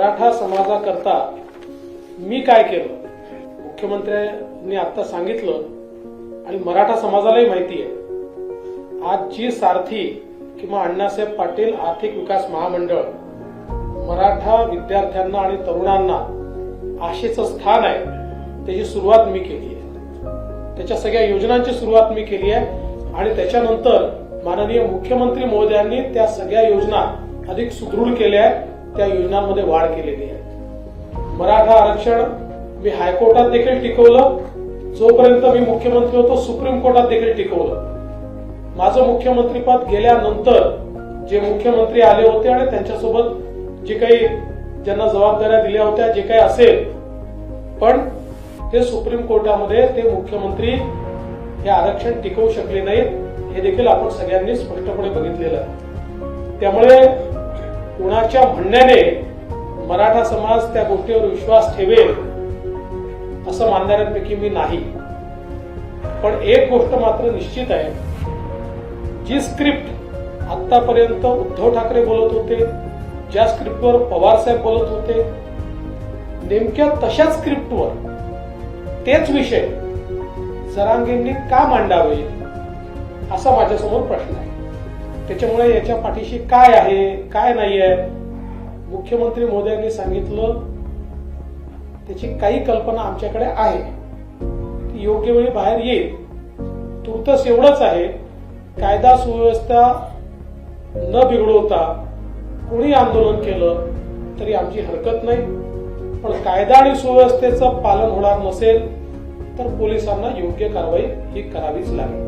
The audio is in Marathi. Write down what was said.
मराठा समाजाकरता मी काय केलं? मुख्यमंत्र्यांनी आता सांगितलं आणि मराठा समाजालाही माहिती आहे. आज जी सारथी किंवा अण्णासाहेब पाटील आर्थिक विकास महामंडळ मराठा विद्यार्थ्यांना आणि तरुणांना आशेचं स्थान आहे त्याची सुरुवात मी केली आहे. त्याच्या सगळ्या योजनांची सुरुवात मी केली आहे आणि त्याच्यानंतर माननीय मुख्यमंत्री महोदयांनी त्या सगळ्या योजना अधिक सुदृढ केल्या आहेत. त्या योजनांमध्ये वाढ केलेली आहे. मराठा आरक्षण मी हायकोर्टात देखील टिकवलं. जोपर्यंत मी मुख्यमंत्री होतो सुप्रीम कोर्टात देखील टिकवलं. माझं मुख्यमंत्रीपद गेल्यानंतर जे मुख्यमंत्री आले होते आणि त्यांच्यासोबत जे काही ज्यांना जबाबदाऱ्या दिल्या होत्या जे काही असेल पण ते सुप्रीम कोर्टामध्ये ते मुख्यमंत्री हे आरक्षण टिकवू शकले नाहीत हे देखील आपण सगळ्यांनी स्पष्टपणे बघितलेलं आहे. त्यामुळे कुणाच्या म्हणण्याने मराठा समाज त्या गोष्टीवर विश्वास ठेवेल असं मानणाऱ्यांपैकी मी नाही. पण एक गोष्ट मात्र निश्चित आहे. जी स्क्रिप्ट आतापर्यंत उद्धव ठाकरे बोलत होते ज्या स्क्रिप्टवर पवार साहेब बोलत होते नेमक्या तशाच स्क्रिप्टवर तेच विषय जरांगेंनी का मांडावे असा माझ्यासमोर प्रश्न आहे. त्याच्यामुळे याच्या पाठीशी काय आहे काय नाही आहे मुख्यमंत्री मोदयांनी सांगितलं त्याची काही कल्पना आमच्याकडे आहे. ती योग्य वेळी बाहेर येईल. तुर्तस एवढंच आहे कायदा सुव्यवस्था न बिघडवता कोणी आंदोलन केलं तरी आमची हरकत नाही. पण कायदा आणि सुव्यवस्थेचं पालन होणार नसेल तर पोलिसांना योग्य कारवाई ही करावीच लागेल.